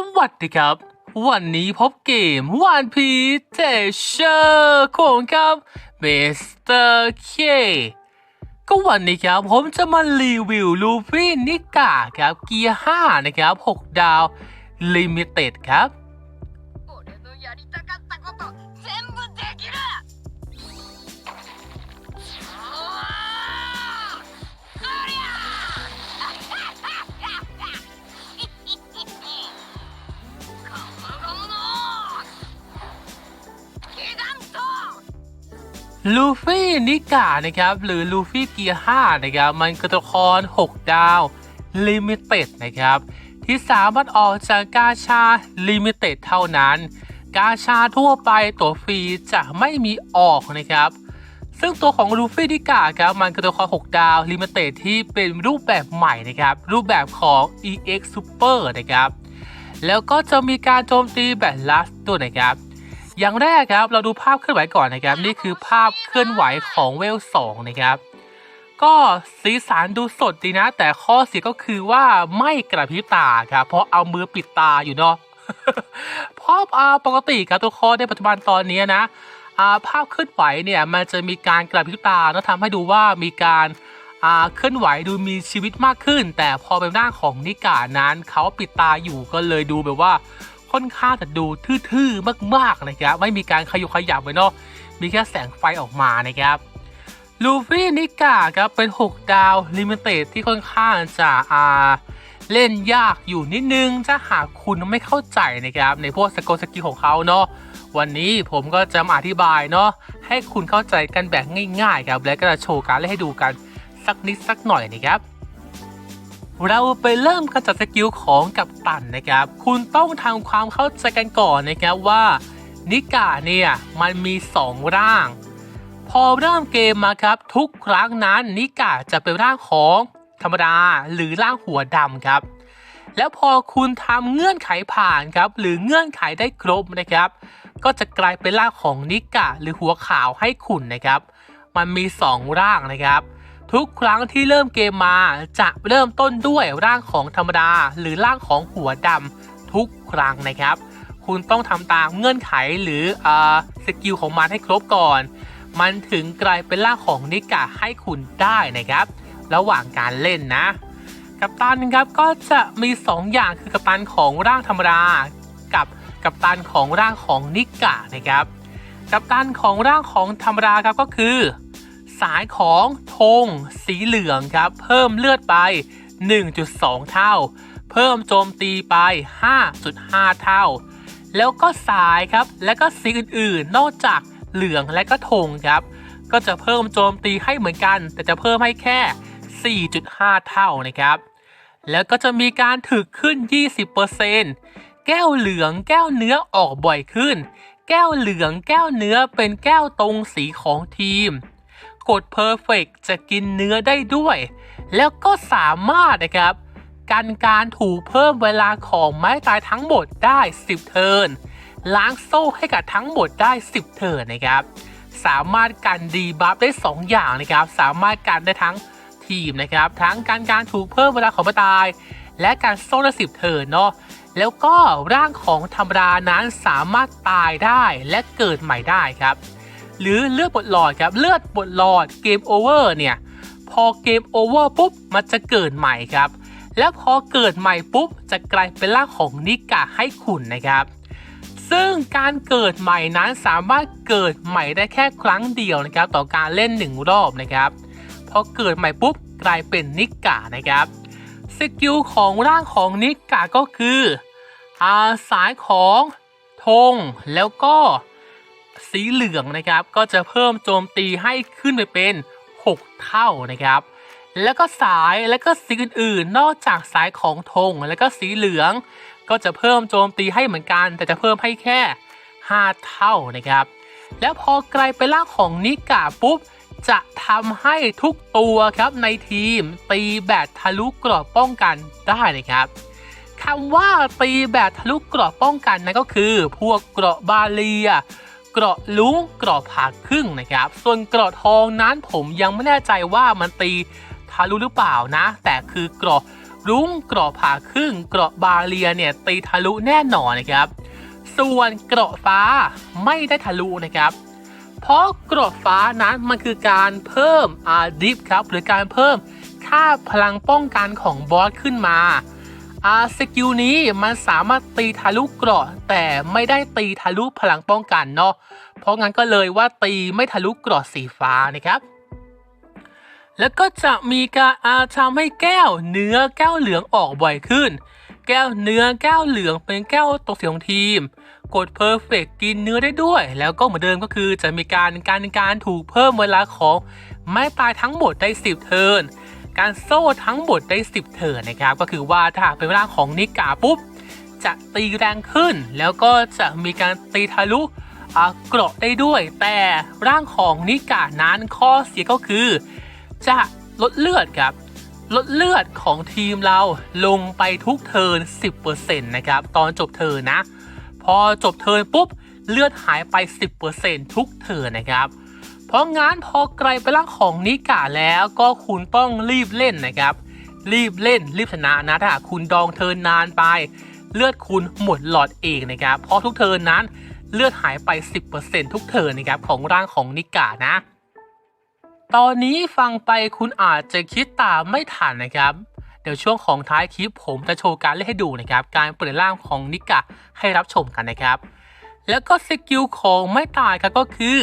สวัสดีครับ วันนี้พบเกมวันพีเทเชอร์ของครับมิสเตอร์เคก็วันนี้ครับผมจะมารีวิวลูฟี่นิกาครับเกียร์ 5 นะครับ 6 ดาวลิมิเต็ดครับ ลูฟี่นิกานะครับหรือลูฟี่เกียร์5นะครับมันคือตัวละคร 6 ดาวลิมิเต็ดนะครับที่สามารถออกจากกาชาลิมิเต็ดเท่านั้น กาชาทั่วไปตัวฟรีจะไม่มีออกนะครับ ซึ่งตัวของลูฟี่นิกาครับมันคือตัวละคร 6 ดาวลิมิเต็ดที่เป็นรูปแบบใหม่นะครับรูปแบบของ EX Super นะครับแล้วก็จะมีการโจมตีแบบลัสด้วยนะครับ อย่างแรกครับเราดูภาพเคลื่อนไหวก่อนนะครับ นี่คือภาพเคลื่อนไหวของเวลสองนะครับ ก็สีสันดูสดดีนะ แต่ข้อเสียก็คือว่าไม่กระพริบตาครับ เพราะเอามือปิดตาอยู่เนาะเพราะปกติครับตัวครในปัจจุบันตอนนี้นะาภาพเคลื่อนไหวเนี่ยมันจะมีการกระพริบตาแล้วทำให้ดูว่ามีการเคลื่อนไหวดูมีชีวิตมากขึ้น แต่พอเป็นหน้าของนิกานั้นเขาปิดตาอยู่ก็เลยดูแบบว่า ค่อนข้างจะดูทื่อๆมากๆนะครับไม่มีการขยุกขยับเลยเนาะมีแค่แสงไฟออกมานะครับลูฟี่นิกาครับเป็น 6 ดาวลิมิเต็ดที่ค่อนข้างจะอ่าเล่นยากอยู่นิดนึงถ้าหากคุณไม่เข้าใจนะครับในพวกสกลสกิลของเขาเนาะวันนี้ผมก็จะมาอธิบายเนาะให้คุณเข้าใจกันแบบง่ายๆครับและก็จะโชว์การเล่นให้ดูกันสักนิดสักหน่อยนะครับ เราไปเริ่มกันจากสกิลของกัปตันนะครับ คุณต้องทำความเข้าใจกันก่อนนะครับว่านิกาเนี่ยมันมี 2 ร่าง พอเริ่มเกมมาครับ ทุกครั้งนั้นนิกาจะเป็นร่างของธรรมดาหรือร่างหัวดำครับ แล้วพอคุณทำเงื่อนไขผ่านครับ หรือเงื่อนไขได้ครบนะครับ ก็จะกลายเป็นร่างของนิกะหรือหัวขาวให้คุณนะครับ มันมี 2 ร่างนะครับ ทุกครั้งที่เริ่มเกมมาจะเริ่มต้นด้วยร่างของธรรมดา หรือร่างของหัวดำทุกครั้งนะครับ คุณต้องทำตามเงื่อนไขหรืออสกิลของมันให้ครบก่อน มันถึงกลายเป็นร่างของนิกะให้คุณได้นะครับ ระหว่างการเล่นนะ กัปตันครับก็จะมี 2 อย่างคือกัปตันของร่างธรรมดา กับกัปตันของร่างของนิกะนะครับ กัปตันของร่างของธรรมดาครับก็คือ สายของธงสีเหลืองครับ เพิ่มเลือดไป 1.2 เท่า เพิ่มโจมตีไป 5.5 เท่า แล้วก็สายครับ และก็สีอื่นๆ นอกจากเหลืองและก็ธงครับ ก็จะเพิ่มโจมตีให้เหมือนกัน แต่จะเพิ่มให้แค่ 4.5 เท่านะครับ แล้วก็จะมีการถึกขึ้น 20%แก้วเหลืองแก้วเนื้อออกบ่อยขึ้น แก้วเหลืองแก้วเนื้อเป็นแก้วตรงสีของทีม กด Perfect จะกินเนื้อได้ด้วย แล้วก็สามารถนะครับ กันการถูเพิ่มเวลาของไม้ตายทั้งหมดได้ 10 เทิร์นล้างโซ่ให้กับทั้งหมดได้ 10 เทิร์นนะครับ สามารถกันดีบัฟได้ 2 อย่างนะครับ สามารถกันได้ทั้งทีมนะครับ ทั้งการการถูกเพิ่มเวลาของไม้ตาย และการโซ่ละ10เทิร์นเนาะแล้วก็ร่างของธรรมดานั้นสามารถตายได้และเกิดใหม่ได้ครับ หรือเลือดบทหลอดครับเลือดบทหลอดเกมโอเวอร์เนี่ยพอเกมโอเวอร์ปุ๊บมันจะเกิดใหม่ครับ แล้วพอเกิดใหม่ปุ๊บจะกลายเป็นร่างของนิกะให้คุณนะครับ ซึ่งการเกิดใหม่นั้นสามารถเกิดใหม่ได้แค่ครั้งเดียวนะครับ ต่อการเล่นหนึ่งรอบนะครับพอเกิดใหม่ปุ๊บกลายเป็นนิกะนะครับสกิลของร่างของนิกะก็คืออาสายของธงแล้วก็ สีเหลืองนะครับ ก็จะเพิ่มโจมตีให้ขึ้นไปเป็น 6 เท่านะครับ แล้วก็สายแล้วก็สีอื่นๆ นอกจากสายของธงแล้วก็สีเหลือง ก็จะเพิ่มโจมตีให้เหมือนกัน แต่จะเพิ่มให้แค่ 5 เท่านะครับ แล้วพอกลายเป็นร่างของนิกาปุ๊บจะทำให้ทุกตัวครับในทีมตีแบบทะลุกรอบป้องกันได้นะครับคำว่าตีแบบทะลุกรอบป้องกันนั่นก็คือ พวกเกราะบาเลีย เกราะลุ้งเกราะผ่าครึ่งนะครับ ส่วนเกราะทองนั้นผมยังไม่แน่ใจว่ามันตีทะลุหรือเปล่านะ แต่คือเกราะรุ้งเกราะผ่าครึ่ง เกราะบาเลียเนี่ยตีทะลุแน่นอนนะครับ ส่วนเกราะฟ้าไม่ได้ทะลุนะครับ เพราะเกราะฟ้านั้นมันคือการเพิ่มอาดิฟครับหรือการเพิ่มค่าพลังป้องกันของบอสขึ้นมา อาสกิลนี้มันสามารถตีทะลุเกราะ แต่ไม่ได้ตีทะลุพลังป้องกันเนาะเพราะงั้นก็เลยว่าตีไม่ทะลุเกราะสีฟ้านะครับแล้วก็จะมีการอาทำให้แก้วเนื้อแก้วเหลืองออกบ่อยขึ้น แก้วเนื้อแก้วเหลืองเป็นแก้วตกสีของทีม กด Perfect กินเนื้อได้ด้วย แล้วก็เหมือนเดิมก็คือจะมีการการการถูกเพิ่มเวลาของ ไม้ตายทั้งหมดได้ 10 เทิร์น การโซ่ทั้งหมดได้ 10 เทิร์นนะครับ ก็คือว่าถ้าเป็นร่างของนิกาปุ๊บ จะตีแรงขึ้น แล้วก็จะมีการตีทะลุเกราะได้ด้วย แต่ร่างของนิกานั้นข้อเสียก็คือ จะลดเลือดครับลดเลือดของทีมเราลงไปทุกเทิร์น10%นะครับ ตอนจบเทิร์นนะ พอจบเทิร์นปุ๊บ เลือดหายไป 10%ทุกเทิร์นนะครับ เพราะงั้นพอไกลไปร่างของนิกาแล้วก็คุณต้องรีบเล่นนะครับ รีบเล่นรีบชนะนะถ้าคุณดองเทินนานไป เลือดคุณหมดหลอดเองนะครับ เพราะทุกเทิร์นนั้นเลือดหายไป 10%ทุกเทิร์นนะครับของร่างของนิกานะ ตอนนี้ฟังไปคุณอาจจะคิดตามไม่ทันนะครับเดี๋ยวช่วงของท้ายคลิปผมจะโชว์การเล่นให้ดูนะครับ การเปลี่ยนร่างของนิกะให้รับชมกันนะครับ แล้วก็สกิลของไม่ตายครับก็คือ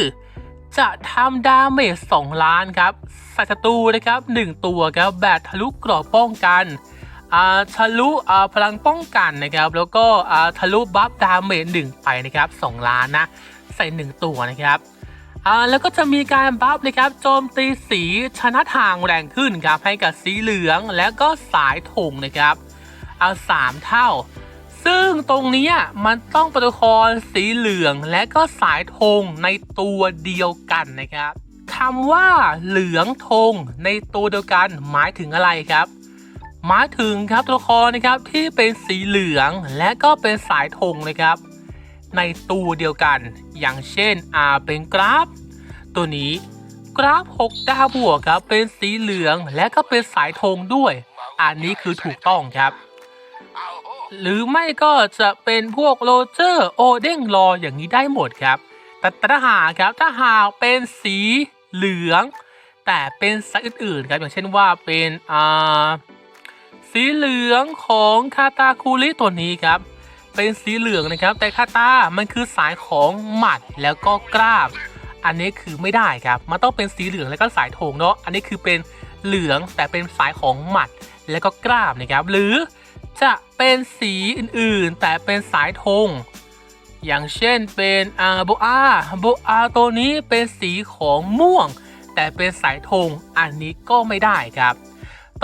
จะทำดาเมจ2ล้านครับใส่ศัตรูนะครับ 1 ตัวครับแบบทะลุกรอบป้องกันอ่าทะลุพลังป้องกันนะครับ แล้วก็อ่าทะลุบัฟดาเมจ1ไปนะครับ2ล้านนะใส่ 1 ตัวนะครับอ่าแล้วก็จะมีการบัฟนะครับโจมตีสีชนะทางแรงขึ้นครับให้กับสีเหลืองและก็สายธงนะครับเอาสามเท่า ซึ่งตรงนี้มันต้องประคองสีเหลืองและก็สายธงในตัวเดียวกันนะครับคำว่าเหลืองธงในตัวเดียวกันหมายถึงอะไรครับ หมายถึงครับตัวละครนะครับที่เป็นสีเหลืองและก็เป็นสายธงนะครับ ในตัวเดียวกัน อย่างเช่นอ่าเป็นกราฟ ตัวนี้กราฟ6ดาวบวกครับเป็นสีเหลืองและก็เป็นสายธงด้วย อันนี้คือถูกต้องครับ หรือไม่ก็จะเป็นพวกโรเจอร์โอเด้งรออย่างนี้ได้หมดครับ แต่ถ้าหากครับถ้าหากเป็นสีเหลือง แต่เป็นสายอื่นๆครับอย่างเช่นว่าเป็นอ่าสีเหลืองของคาตาคูริตัวนี้ครับ เป็นสีเหลืองนะครับ แต่คาตามันคือสายของหมัดแล้วก็กราบอันนี้คือไม่ได้ครับมันต้องเป็นสีเหลืองแล้วก็สายธงเนาะอันนี้คือเป็นเหลืองแต่เป็นสายของหมัดแล้วก็กราบนะครับ หรือ จะเป็นสีอื่นๆ แต่เป็นสายธง อย่างเช่นเป็นอาโบอาโบอาตัวนี้เป็นสีของม่วง แต่เป็นสายธงอันนี้ก็ไม่ได้ครับ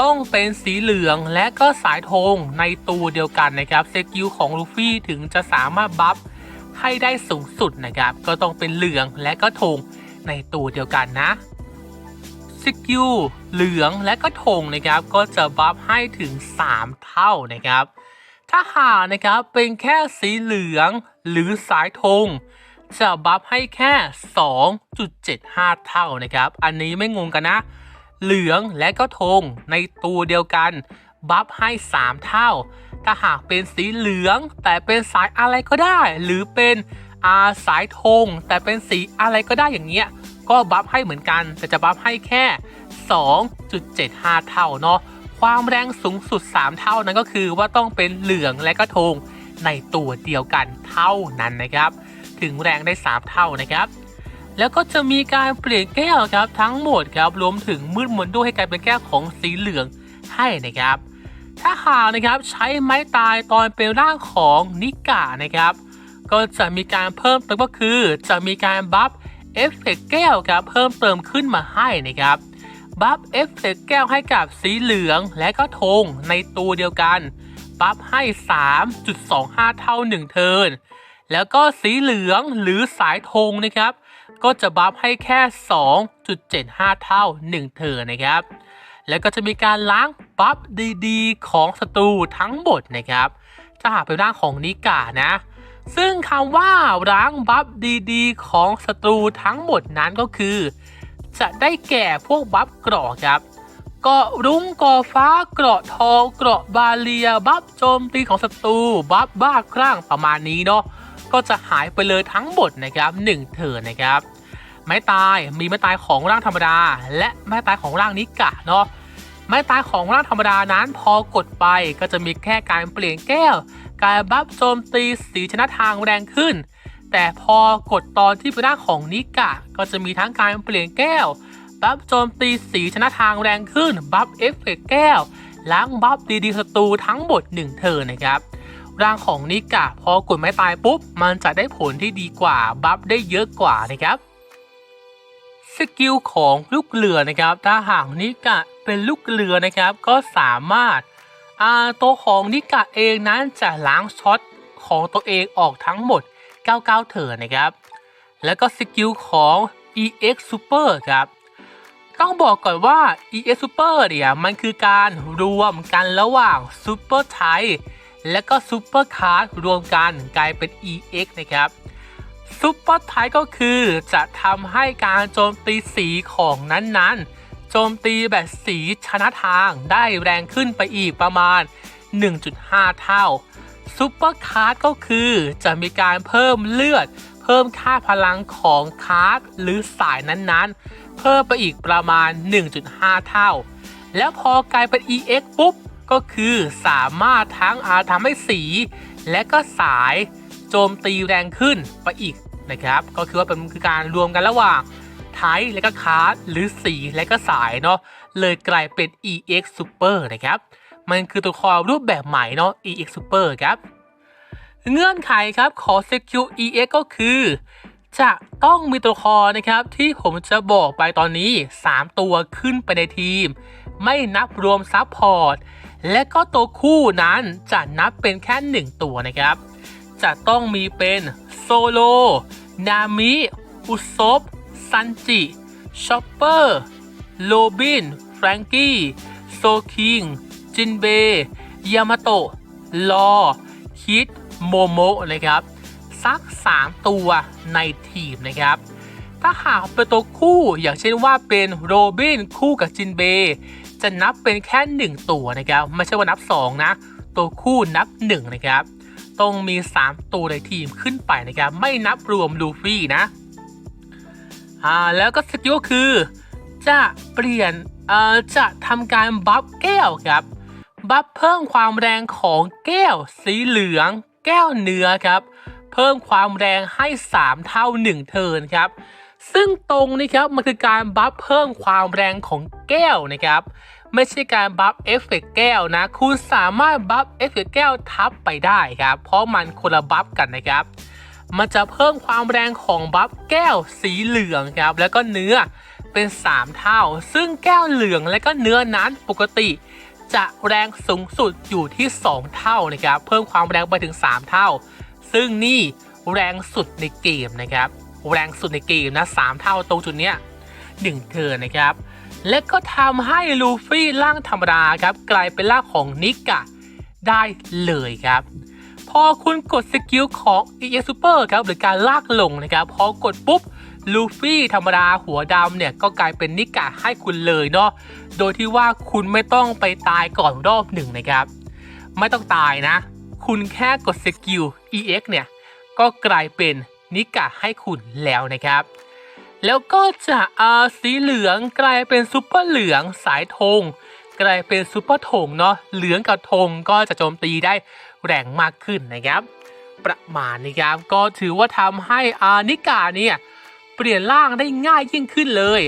ต้องเป็นสีเหลืองและก็สายธงในตัวเดียวกันนะครับสกิลของลูฟี่ถึงจะสามารถบัฟให้ได้สูงสุดนะครับ ก็ต้องเป็นเหลืองและก็ธงในตัวเดียวกันนะ สกิลเหลืองและก็ธงนะครับ ก็จะบัฟให้ถึง 3 เท่านะครับ ถ้าหากนะครับเป็นแค่สีเหลืองหรือสายธงจะบัฟให้แค่ 2.75 เท่านะครับ อันนี้ไม่งงกันนะ เหลืองและก็ธงในตัวเดียวกัน บัฟให้ 3 เท่า ถ้าหากเป็นสีเหลืองแต่เป็นสายอะไรก็ได้ หรือเป็นอาสายธงแต่เป็นสีอะไรก็ได้อย่างเงี้ย ก็บัฟให้เหมือนกัน แต่จะบัฟให้แค่ 2.75 เท่าเนาะความแรงสูงสุด 3 เท่านั้นก็คือว่าต้องเป็นเหลืองและก็ธงในตัวเดียวกันเท่านั้นนะครับ ถึงแรงได้ 3 เท่านะครับ แล้วก็จะมีการเปลี่ยนแก้วครับทั้งหมดครับรวมถึงมืดมนด้วยให้กลายเป็นแก้วของสีเหลืองให้นะครับ ถ้าหากนะครับใช้ไม้ตายตอนเป็นร่างของนิกานะครับ ก็จะมีการเพิ่มเติมก็คือจะมีการบัฟ เอฟเฟกแก้วครับเพิ่มเติมขึ้นมาให้นะครับบัฟเอฟเฟกแก้วให้กับสีเหลืองและก็ธงในตัวเดียวกันบัฟให้ 3.25 เท่า 1 เทิร์นแล้วก็สีเหลืองหรือสายธงนะครับ ก็จะบัฟให้แค่ 2.75 เท่า 1 เทิร์นนะครับ แล้วก็จะมีการล้างบัฟดีๆ ของศัตรูทั้งหมดนะครับ ถ้าหากเป็นร่างของนิกานะ ซึ่งคำว่าล้างบัฟดีๆ ของศัตรูทั้งหมดนั้นก็คือ จะได้แก่พวกบัฟเกราะครับเกาะรุ้งกอฟ้าเกราะทองเกราะบาเลียบัฟโจมตีของศัตรูบัฟบ้าคลั่งประมาณนี้เนาะก็จะหายไปเลยทั้งหมดนะครับหนึ่งเทินนะครับ ไม้ตายมีไม้ตายของร่างธรรมดา และไม้ตายของร่างนิกะเนาะไม้ตายของร่างธรรมดานั้นพอกดไปก็จะมีแค่การเปลี่ยนแก้ว การบัฟโจมตีสีชนะทางแรงขึ้น แต่พอกดตอนที่เป็นร่าของนิกะ ก็จะมีทั้งการเปลี่ยนแก้ว บัฟโจมตีสีชนะทางแรงขึ้น บัฟเอฟเฟกแก้ว ล้างบัฟดีดีศัตรูทั้งหมด1เทิร์นนะครับร่างของนิกะพอกดไม้ตายปุ๊บ มันจะได้ผลที่ดีกว่า บัฟได้เยอะกว่านะครับสกิลของลูกเรือนะครับ ถ้าหากนิกะเป็นลูกเรือนะครับ ก็สามารถ ตัวของนิกะเองนั้นจะล้างช็อตของตัวเองออกทั้งหมด 99 เถินนะครับ แล้วก็สกิลของ EX Super ครับต้องบอกก่อนว่า EX Super เนี่ยมันคือการรวมกันระหว่าง Super t y p e และก็ Super Card รวมกันกลายเป็น EX นะครับซุปเปอร์ไทก็คือจะทำให้การโจมตีสีของนั้นๆ โจมตีแบบสีชนะทางได้แรงขึ้นไปอีกประมาณ 1.5 เท่าซุปเปอร์คาร์ดก็คือจะมีการเพิ่มเลือด เพิ่มค่าพลังของคาร์ดหรือสายนั้นๆ เพิ่มไปอีกประมาณ 1.5 เท่า แล้วพอกลายเป็น EX ปุ๊บ ก็คือสามารถทั้งอาทำให้สี และก็สายโจมตีแรงขึ้นไปอีกนะครับ ก็คือว่าเป็นการรวมกันระหว่าง ไทป์และก็คาร์ดหรือสีและก็สายเนาะเลยกลายเป็น EX Super นะครับ มันคือตัวละครรูปแบบใหม่เนาะ EX Super ครับ เงื่อนไขครับของ Secure EX ก็คือ จะต้องมีตัวละครนะครับ ที่ผมจะบอกไปตอนนี้ 3 ตัวขึ้นไปในทีม ไม่นับรวมซับพอร์ตและก็ตัวคู่นั้นจะนับเป็นแค่ 1 ตัวนะครับ จะต้องมีเป็นโซโล นามิ อุซบ ซันจิชอปเปอร์โรบินแฟรงกี้โซคิง จินเบ ยามาโตะลอ คิด โมโมะนะครับ สัก 3 ตัวในทีมนะครับ ถ้าหากเป็นตัวคู่อย่างเช่นว่าเป็นโรบินคู่กับจินเบ จะนับเป็นแค่ 1 ตัวนะครับ ไม่ใช่ว่านับ 2 นะ ตัวคู่นับ 1 นะครับ ต้องมี 3 ตัวในทีมขึ้นไปนะครับ ไม่นับรวมลูฟี่นะ อ่าแล้วก็สกิลคือ จะเปลี่ยนเอ่อจะทำการบัฟแก้วครับ บัฟเพิ่มความแรงของแก้วสีเหลือง แก้วเนื้อครับ เพิ่มความแรงให้ 3 เท่า 1 เทิร์นครับ ซึ่งตรงนี้ครับมันคือการบัฟเพิ่มความแรงของแก้วนะครับไม่ใช่การบัฟเอฟเฟกต์แก้วนะ คุณสามารถบัฟเอฟเฟกต์แก้วทับไปได้ครับ เพราะมันคนละบัฟกันนะครับ มันจะเพิ่มความแรงของบัฟแก้วสีเหลืองครับแล้วก็เนื้อเป็น 3 เท่า ซึ่งแก้วเหลืองและก็เนื้อนั้นปกติ จะแรงสูงสุดอยู่ที่ 2 เท่านะครับเพิ่มความแรงไปถึง 3 เท่า ซึ่งนี่แรงสุดในเกมนะครับแรงสุดในเกมนะ3เท่าตรงจุดเนี้ย1เทิร์นนะครับ และก็ทำให้ลูฟี่ร่างธรรมดาครับกลายเป็นร่างของนิกะได้เลยครับ พอคุณกดสกิลของ EX Super ครับหรือการลากลงนะครับพอกดปุ๊บลูฟี่ธรรมดาหัวดำเนี่ยก็กลายเป็นนิกะให้คุณเลยเนาะโดยที่ว่าคุณไม่ต้องไปตายก่อนรอบหนึ่งนะครับ ไม่ต้องตายนะ คุณแค่กดสกิล EX เนี่ยก็กลายเป็นนิกะให้คุณแล้วนะครับ แล้วก็จะอาสีเหลืองกลายเป็นซุปเปอร์เหลืองสายธงกลายเป็นซุปเปอร์ธงเนาะเหลืองกับธงก็จะโจมตีได้ แรงมากขึ้นนะครับ ประมาณนี้ครับก็ถือว่าทำให้อานิกาเนี่ยเปลี่ยนร่างได้ง่ายยิ่งขึ้นเลย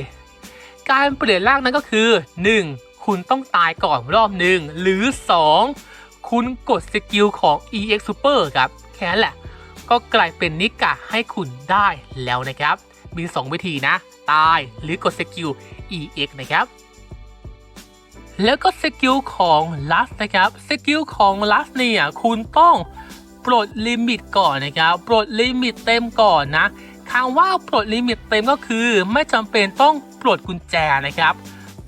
การเปลี่ยนร่างนั้นก็คือ 1. คุณต้องตายก่อนรอบหนึ่งหรือ 2. คุณกดสกิลของ EX Super ครับแค่นั้นแหละ ก็กลายเป็นนิกะให้คุณได้แล้วนะครับ มี 2 วิธีนะ ตายหรือกดสกิล EX นะครับ แล้วก็สกิลของลัสนะครับสกิลของลัสเนี่ยคุณต้องปลดลิมิตก่อนนะครับปลดลิมิตเต็มก่อนนะคำว่าปลดลิมิตเต็มก็คือไม่จำเป็นต้องปลดกุญแจนะครับ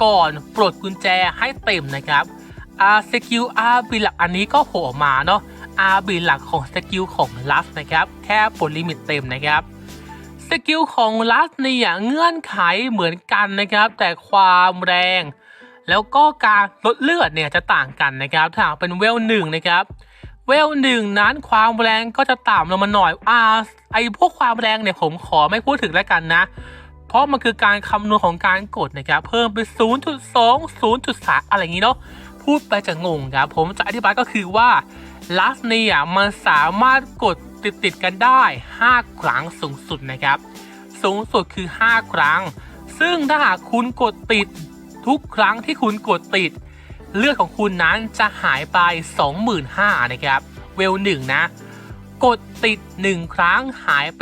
ก่อนปลดกุญแจให้เต็มนะครับอาสกิลอาบีหลักอันนี้ก็โผล่มาเนาะอาบีหลักของสกิลของลัสนะครับแค่ปลดลิมิตเต็มนะครับสกิลของลัสเนี่ยเงื่อนไขเหมือนกันนะครับ แต่ความแรง แล้วก็การลดเลือดเนี่ยจะต่างกันนะครับถ้าเป็นเวลหนึ่งนะครับ เวลหนึ่งนั้นความแรงก็จะต่ำลงมาหน่อยอ่าไอพวกความแรงเนี่ยผมขอไม่พูดถึงแล้วกันนะ เพราะมันคือการคำนวณของการกดนะครับ เพิ่มไป 0.2 0.3 อะไรอย่างนี้เนาะพูดไปจะงงครับ ผมจะอธิบายก็คือว่าลัสเนี่ยมันสามารถกดติดติดกันได้ 5 ครั้งสูงสุดนะครับ สูงสุดคือ 5 ครั้ง ซึ่งถ้าหากคุณกดติด ทุกครั้งที่คุณกดติด เลือดของคุณนั้นจะหายไป 25,000นะครับเวลหนึ่งนะ กดติด 1 ครั้งหายไป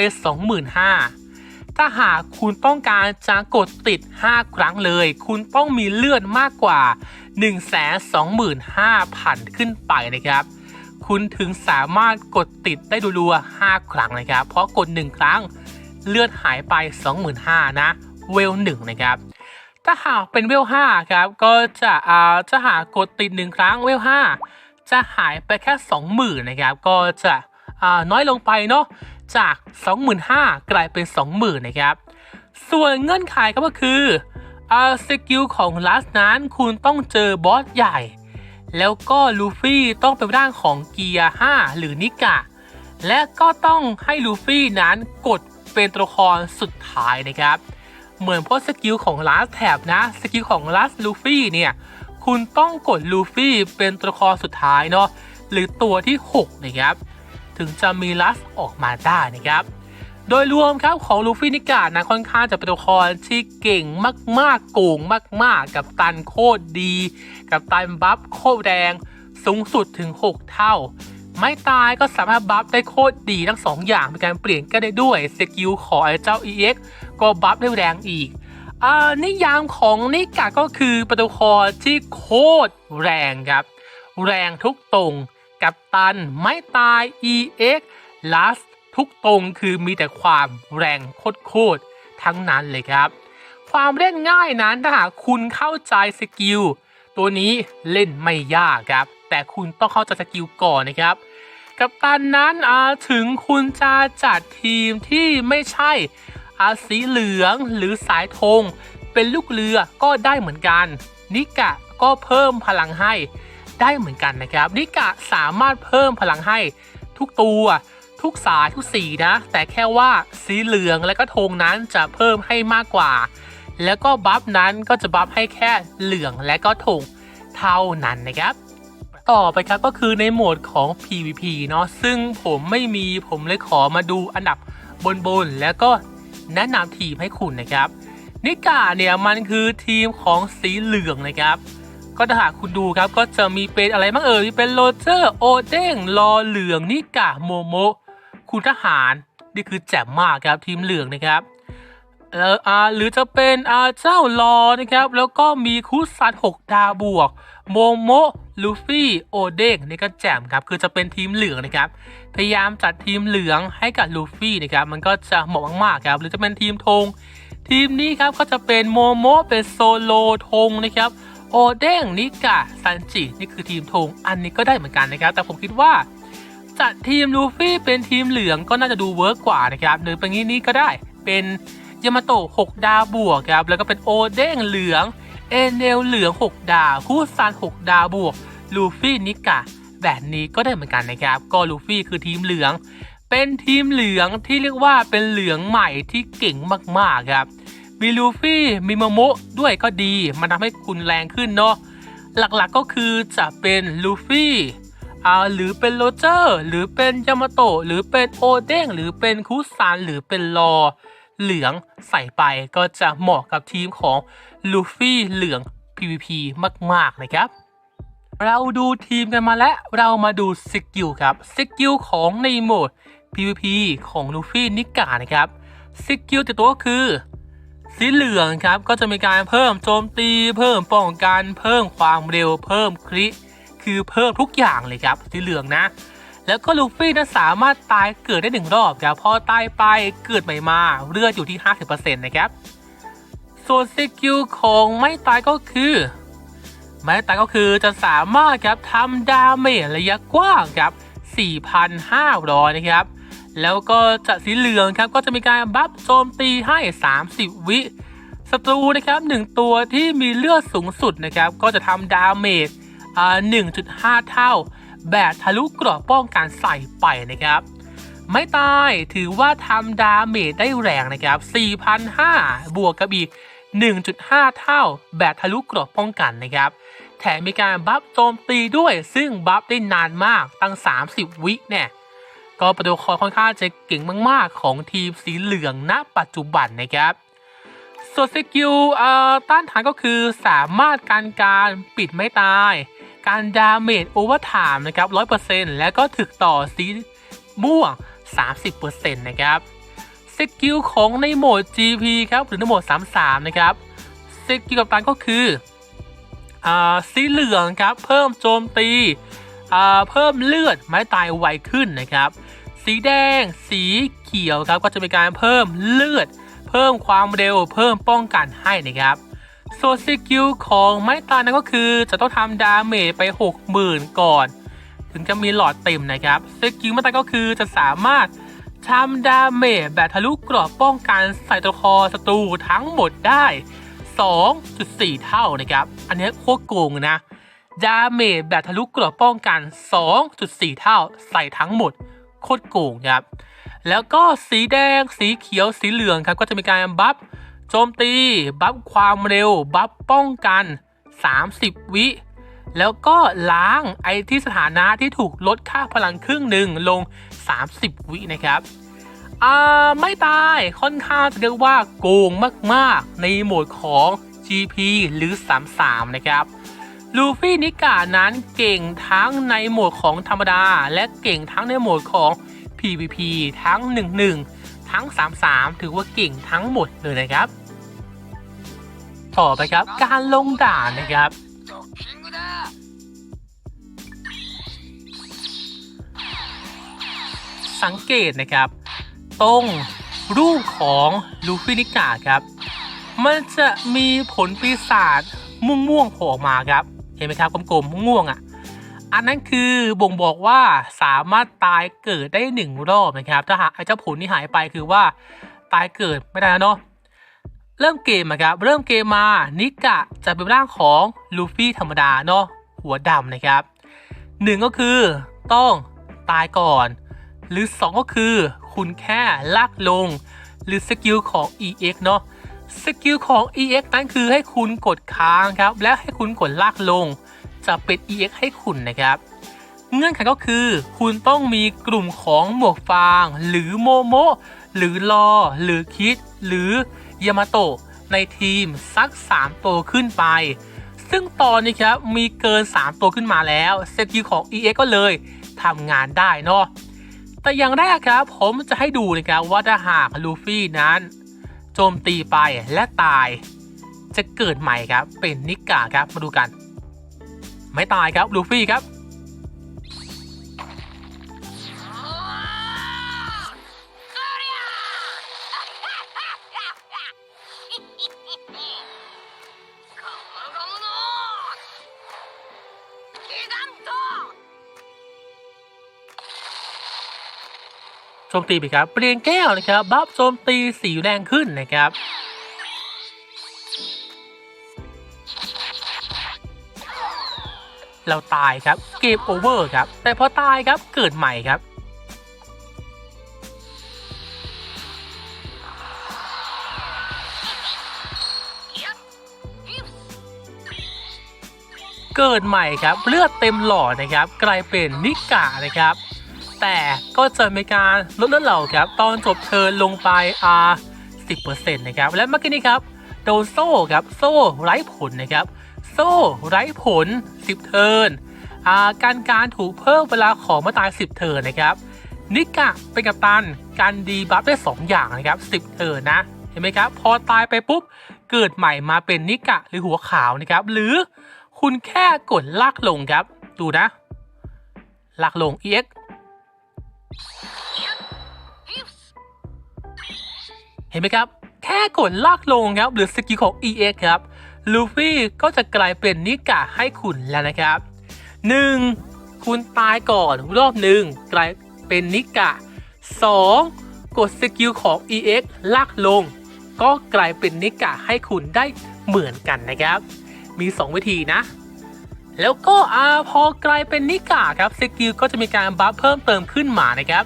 25,000ถ้าหากคุณต้องการจะกดติด 5 ครั้งเลย คุณต้องมีเลือดมากกว่า 125,000 ขึ้นไปนะครับ คุณถึงสามารถกดติดได้รัวๆ5ครั้งนะครับ เพราะกด 1 ครั้งเลือดหายไป 25,000นะเวล1นะครับ ถ้าหากเป็นเวล5ครับ ก็จะอ่าจะหากกดติด1ครั้งเวล5จะหายไปแค่20,000นนะครับ ก็จะอ่าน้อยลงไปเนาะจาก 25,000กลายเป็น 20,000นะครับ ส่วนเงื่อนไขก็คืออ่าสกิลของลัสนั้นคุณต้องเจอบอสใหญ่ แล้วก็ลูฟี่ต้องเป็นร่างของเกียร์5หรือนิกะ และก็ต้องให้ลูฟี่นั้นกดเป็นตัวละครสุดท้ายนะครับ เหมือนพวกสกิลของลัสแถบนะ สกิลของลัสลูฟี่เนี่ย คุณต้องกดลูฟี่เป็นตัวละครสุดท้ายเนาะหรือตัวที่ 6 นะครับ ถึงจะมีลัสออกมาได้นะครับ โดยรวมครับของลูฟี่นิกานะค่อนข้างจะเป็นตัวละครที่เก่งมากๆ โกงมากๆ กับตันโคตรดี กับตันบัฟโคตรแรงสูงสุดถึง 6 เท่า ไม่ตายก็สามารถบัฟได้โคตรดีทั้งสองอย่างเป็นการเปลี่ยนก็ได้ด้วยสกิลของไอ้เจ้า EX ก็บัฟได้แรงอีกอ่านิยามของนิกาก็คือป็นตัวละครที่โคตรแรงครับ แรงทุกตรง กับตันไม่ตาย EX Last ทุกตรงคือมีแต่ความแรงโคตรๆทั้งนั้นเลยครับ ความเล่นง่ายนั้นถ้าหากคุณเข้าใจสกิลตัวนี้เล่นไม่ยากครับ แต่คุณต้องเข้าใจสกิลก่อนนะครับ กับตันนั้นถึงคุณจะจัดทีมที่ไม่ใช่ อาสีเหลืองหรือสายธงเป็นลูกเรือก็ได้เหมือนกัน นิกะก็เพิ่มพลังให้ได้เหมือนกันนะครับ นิกะสามารถเพิ่มพลังให้ทุกตัว ทุกสายทุกสีนะ แต่แค่ว่าสีเหลืองและก็ธงนั้นจะเพิ่มให้มากกว่า แล้วก็บัฟนั้นก็จะบัฟให้แค่เหลืองและก็ธงเท่านั้นนะครับต่อไปครับก็คือในโหมดของ PVP เนาะซึ่งผมไม่มีผมเลยขอมาดูอันดับบนๆแล้วก็ แนะนำทีมให้คุณนะครับ นิกาเนี่ยมันคือทีมของสีเหลืองนะครับ ก็ถ้าหากคุณดูครับก็จะมีเป็นอะไรบ้างเอ่ยเป็นโรเจอร์โอเด้งลอเหลืองนิกาโมโมคุณทหารนี่คือแจ่มมากครับทีมเหลืองนะครับเอออาหรือจะเป็นอาเจ้ารอนะครับ แล้วก็มีคุซัน6ดาวบวก โมโมลูฟี่ โอเด้งนี่ก็แจ่มครับ คือจะเป็นทีมเหลืองนะครับ พยายามจัดทีมเหลืองให้กับลูฟี่นะครับมันก็จะเหมาะมากๆครับหรือจะเป็นทีมธงทีมนี้ครับก็จะเป็นโมโมเป็นโซโลธงนะครับโอเด้งนิกะซันจินี่คือทีมธงอันนี้ก็ได้เหมือนกันนะครับ แต่ผมคิดว่าจัดทีมลูฟี่เป็นทีมเหลืองก็น่าจะดูเวิร์กกว่านะครับหรือเป็นงี้นี่ก็ได้เป็นยามาโตะ6ดาวบวกครับแล้วก็เป็นโอเด้งเหลืองเอเนลเหลือง 6 ดาวคู่ซาน6 ดาวบวกลูฟี่นิกะ แบบนี้ก็ได้เหมือนกันนะครับ ก็ลูฟี่คือทีมเหลือง เป็นทีมเหลืองที่เรียกว่าเป็นเหลืองใหม่ที่เก่งมากๆครับมีลูฟี่มีโมโมะด้วยก็ดี มันทำให้คุณแรงขึ้นเนาะหลักๆก็คือจะเป็นลูฟี่อ่าหรือเป็นโรเจอร์ หรือเป็นยามาโตะหรือเป็นโอเด้งหรือเป็นคุซานหรือเป็นรอเหลืองใส่ไปก็จะเหมาะกับทีมของลูฟี่เหลือง PVP มาก ๆ นะครับ เราดูทีมกันมาแล้ว เรามาดูสกิลครับสกิลของในโหมด PVP ของลูฟี่นิกานะครับสกิลแต่ตัวก็คือ สีเหลืองครับก็จะมีการเพิ่มโจมตีเพิ่มป้องกันเพิ่มความเร็วเพิ่มคริคือเพิ่มทุกอย่างเลยครับ สีเหลืองนะ แล้วก็ลูฟี่นั้นสามารถตายเกิดได้หนึ่งรอบครับพอตายไปเกิดใหม่มาเลือดอยู่ที่ 50%นะครับส่วนสกิลของไม่ตายก็คือ ไม่ตายก็คือจะสามารถครับทำดาเมจระยะกว้างครับ 4,500 นะครับ แล้วก็จะสีเหลืองครับก็จะมีการบัฟโจมตีให้ 30 วิศัตรูนะครับหนึ่งตัวที่มีเลือดสูงสุดนะครับ ก็จะทำดาเมจ1.5 เท่า แบบทะลุเกราะป้องกันใส่ไปนะครับ ไม่ตายถือว่าทำดาเมจได้แรงนะครับ4,500 บวกกับอีก 1.5 เท่าแบบทะลุกราะป้องกันนะครับ แถมมีการบัฟโจมตีด้วยซึ่งบัฟได้นานมากตั้ง 30 วิเนี่ยก็ประตูคอค่อนข้างจะเก่งมาก ๆ ของทีมสีเหลืองณปัจจุบันนะครับส่วนสกิลต้านทานก็คือสามารถการการปิดไม่ตาย การดาเมจโอเวอร์ไทม์นะครับ 100%แล้วก็ถึกต่อสีม่วง 30%นะครับ สกิลของในโหมด GP ครับหรือในโหมด 33 นะครับสกิลกับตันก็คืออ่าสีเหลืองครับ เพิ่มโจมตีอ่าเพิ่มเลือดไม้ตายไวขึ้นนะครับ สีแดงสีเขียวครับก็จะเป็นการเพิ่มเลือด เพิ่มความเร็ว เพิ่มป้องกันให้นะครับส่วนสกิลของไม้ตายนั่นก็คือจะต้องทำดาเมจไป 60,000 ก่อน ถึงจะมีหลอดเต็มนะครับสกิลไม้ตายก็คือจะสามารถ ทำดาเมจแบบทะลุเกราะป้องกันใส่ตัวคอศัตรูทั้งหมดได้ 2.4 เท่านะครับ อันนี้โคตรโกงนะ ดาเมจแบบทะลุเกราะป้องกัน 2.4 เท่า ใส่ทั้งหมด โคตรโกงครับ แล้วก็สีแดง สีเขียว สีเหลืองครับ ก็จะมีการบัฟโจมตี บัฟความเร็ว บัฟป้องกัน 30 วิ แล้วก็ล้างไอที่สถานะที่ถูกลดค่าพลังครึ่งหนึ่งลง 30 วินะครับอ่าไม่ตายค่อนข้างจะเรียกว่าโกงมากๆ ในโหมดของ GP หรือ 33 นะครับลูฟี่นิกานั้นเก่งทั้งในโหมดของธรรมดา และเก่งทั้งในโหมดของ PVP ทั้ง 11 ทั้ง 33 ถือว่าเก่งทั้งหมดเลยนะครับ ต่อไปครับการลงด่านนะครับ สังเกตนะครับ ตรงรูปของลูฟี่นิกาครับ มันจะมีผลปีศาจม่วงๆโผล่ออกมาครับ เห็นไหมครับกลมๆม่วงๆอะอันนั้นคือบ่งบอกว่าสามารถตายเกิดได้หนึ่งรอบนะครับ ถ้าหากไอเจ้าผลที่หายไปคือว่าตายเกิดไม่ได้แล้วเนาะเริ่มเกมอะครับ เริ่มเกมมานิกะจะเป็นร่างของลูฟี่ธรรมดาเนาะหัวดำนะครับหนึ่งก็คือต้องตายก่อน หรือ 2 ก็คือคุณแค่ลากลง หรือสกิลของ EX เนาะสกิลของ EX นั้นคือให้คุณกดค้างครับ และให้คุณกดลากลง จะเป็น EX ให้คุณนะครับ เงื่อนไขก็คือคุณต้องมีกลุ่มของหมวกฟาง หรือโมโมหรือลอ หรือคิด หรือยามาโตะในทีมสัก 3 ตัวขึ้นไป ซึ่งตอนนี้ครับมีเกิน 3 ตัวขึ้นมาแล้วสกิลของ EX ก็เลยทำงานได้เนาะ แต่อย่างแรกครับผมจะให้ดูนะครับว่าถ้าหากลูฟี่นั้น โจมตีไปและตาย จะเกิดใหม่ครับเป็นนิกาครับมาดูกัน ไม่ตายครับลูฟี่ครับ มตีไปครับเปลี่ยนแก้วนะครับบัฟโจมตีสีแรงขึ้นนะครับเราตายครับเกมโอเวอร์ครับ แต่พอตายครับเกิดใหม่ครับ เกิดใหม่ครับ เลือดเต็มหลอดนะครับ กลายเป็นนิกานะครับ แต่ก็จะมีการลดลดเหล่าครับตอนจบเทิร์นลงไปอ่า10%นะครับและเมื่อกี้นี้ครับโดนโซ่ครับโซ่ไร้ผลนะครับ โซ่ไร้ผล 10 เทิร์นอ่าการการถูกเพิ่มเวลาของมาตาย 10 เทิร์นนะครับนิกะเป็นกัปตันการดีบัฟได้ 2 อย่างนะครับ 10 เทิร์นนะเห็นไหมครับ พอตายไปปุ๊บเกิดใหม่มาเป็นนิกะหรือหัวขาวนะครับ หรือคุณแค่กดลากลงครับ ดูนะลากลง EX ห็นไหมครับ แค่กดลากลงครับหรือสกิลของ EX ครับลูฟี่ก็จะกลายเป็นนิกะให้คุณแล้วนะครับ 1. คุณตายก่อนรอบหนึ่งกลายเป็นนิกะ 2. กดสกิลของ EX ลากลง ก็กลายเป็นนิกะให้คุณได้เหมือนกันนะครับ มี 2 วิธีนะ แล้วก็อาพอกลายเป็นนิกะครับสกิลก็จะมีการบัฟเพิ่มเติมขึ้นมานะครับ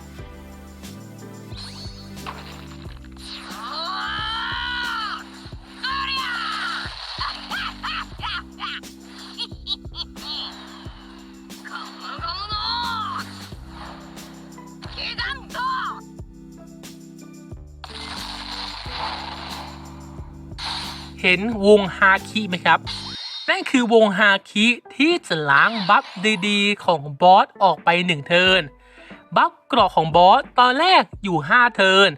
เห็นวงฮาคิไหมครับ นั่นคือวงฮาคิที่จะล้างบัฟดีๆ ของบอสออกไป 1 เทิร์น บัฟเกรอกของบอสตอนแรกอยู่ 5 เทิร์น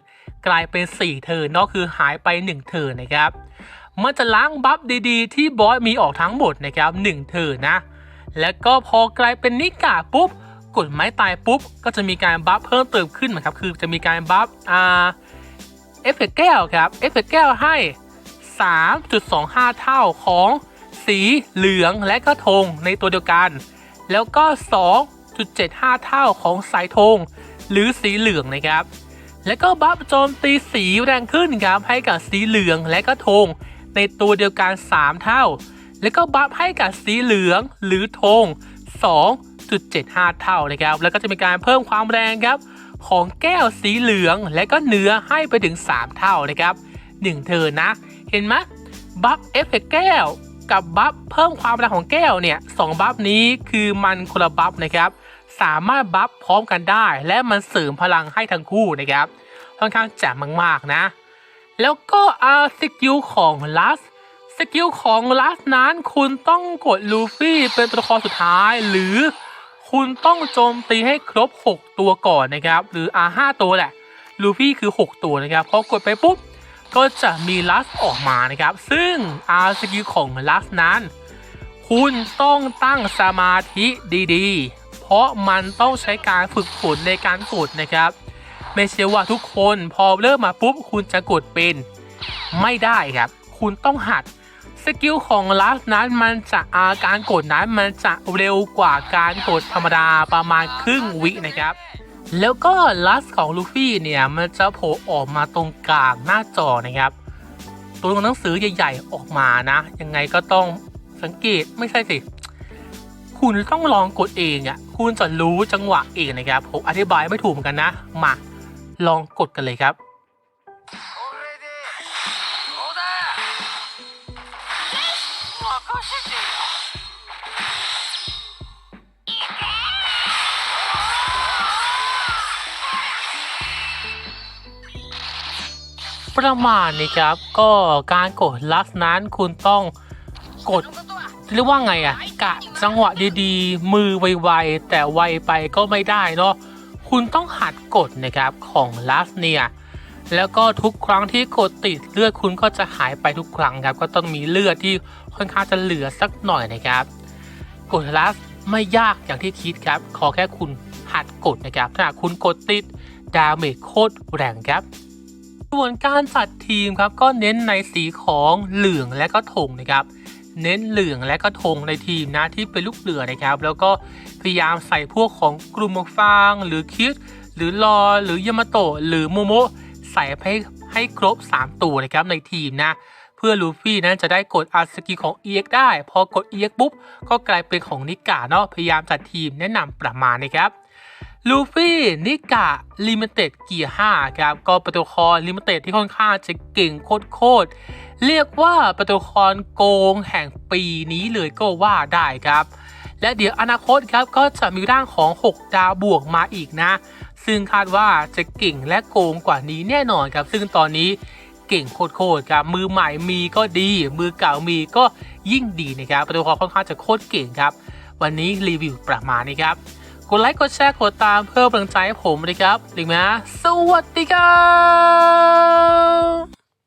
กลายเป็น 4 เทิร์นเนอะคือหายไป 1 เทิร์นนะครับ มันจะล้างบัฟดีๆ ที่บอสมีออกทั้งหมดนะครับ 1 เทิร์นนะ แล้วก็พอกลายเป็นนิกาปุ๊บกดไม้ตายปุ๊บ ก็จะมีการบัฟเพิ่มเติมขึ้นนะครับ คือจะมีการบัฟอ่าเอฟเฟกต์แก้วครับ เอฟเฟกต์แก้วให้ 3.25 เท่าของสีเหลืองและก็ธงในตัวเดียวกัน แล้วก็ 2.75 เท่าของสายธงหรือสีเหลืองนะครับ แล้วก็บัฟโจมตีสีแรงขึ้นครับให้กับสีเหลืองและก็ธงในตัวเดียวกัน 3 เท่า แล้วก็บัฟให้กับสีเหลืองหรือธง2.75 เท่านะครับ แล้วก็จะมีการเพิ่มความแรงครับของแก้วสีเหลืองและก็เนื้อให้ไปถึง 3 เท่านะครับ1เทินนะ เห็นไหมบัฟเอฟเฟกแก้ว กับบัฟเพิ่มความแรงของแก้วเนี่ยสองบัฟนี้คือมันคนละบัฟนะครับ สามารถบัฟพร้อมกันได้ และมันเสริมพลังให้ทั้งคู่นะครับค่อนข้างแจ่มมากๆนะ แล้วก็อาสกิลของลัสสกิลของลัสนั้นคุณต้องกดลูฟี่เป็นตัวละครสุดท้าย หรือคุณต้องโจมตีให้ครบ 6 ตัวก่อนนะครับ หรืออา5ตัวแหละลูฟี่คือ 6 ตัวนะครับพอกดไปปุ๊บ ก็จะมีลัสออกมานะครับ ซึ่งอาสกิลของลัสนั้น คุณต้องตั้งสมาธิดีๆ เพราะมันต้องใช้การฝึกฝนในการกดนะครับ ไม่ใช่ว่าทุกคนพอเริ่มมาปุ๊บคุณจะกดเป็นไม่ได้ครับ คุณต้องหัดสกิลของลัสนั้นมันจะอาการกดนั้นมันจะเร็วกว่าการกดธรรมดาประมาณครึ่งวินะครับ แล้วก็ลัสของลูฟี่เนี่ยมันจะโผล่ออกมาตรงกลางหน้าจอนะครับ ตัวหนังสือใหญ่ๆออกมานะ ยังไงก็ต้องสังเกตไม่ใช่สิ คุณต้องลองกดเองอะคุณจะรู้จังหวะเองนะครับผมอธิบายไม่ถูกเหมือนกันนะ มาลองกดกันเลยครับ ประมาณนี้ครับ ก็การกดลักนั้นคุณต้องกดเรียกว่าไงอะกะจังหวะดีๆ มือไวๆแต่ไวไปก็ไม่ได้เนาะคุณต้องหัดกดนะครับของลัสเนี่ยแล้วก็ทุกครั้งที่กดติดเลือดคุณก็จะหายไปทุกครั้งครับ ก็ต้องมีเลือดที่ค่อนข้างจะเหลือสักหน่อยนะครับ กดลัสไม่ยากอย่างที่คิดครับ ขอแค่คุณหัดกดนะครับ ถ้าคุณกดติดดาเมจโคตรแรงครับ ส่วนการจัดทีมครับก็เน้นในสีของเหลืองและก็ธงนะครับเน้นเหลืองและก็ธงในทีมนะที่เป็นลูกเรือนะครับ แล้วก็พยายามใส่พวกของกลุ่มฟางหรือคิด หรือรอหรือยามาโตะหรือโมโมใส่ให้ให้ครบ 3 ตัวนะครับในทีมนะเพื่อลูฟี่นั้นจะได้กดอาสกิของ EX ได้ พอกด EX ปุ๊บ ก็กลายเป็นของนิกาเนาะพยายามจัดทีมแนะนำประมาณนะครับ ลูฟี่นิกะลิมิเต็ดเกียร์5ครับก็ป็นตัวละครลิมิเต็ดที่ค่อนข้างจะเก่งโคตรๆเรียกว่าป็นตัวละครโกงแห่งปีนี้เลยก็ว่าได้ครับ และเดี๋ยวอนาคตครับก็จะมีร่างของ 6 ดาวบวกมาอีกนะ ซึ่งคาดว่าจะเก่งและโกงกว่านี้แน่นอนครับ ซึ่งตอนนี้เก่งโคตรๆครับมือใหม่มีก็ดี มือเก่ามีก็ยิ่งดีนะครับป็นตัวละครค่อนข้างจะโคตรเก่งครับ วันนี้รีวิวประมาณนี้ครับ ดไลค์กดแชร์กดตามเพื่อเป็นกำลังใจให้ผมเลยครับถึงแม้สวัสดีครับ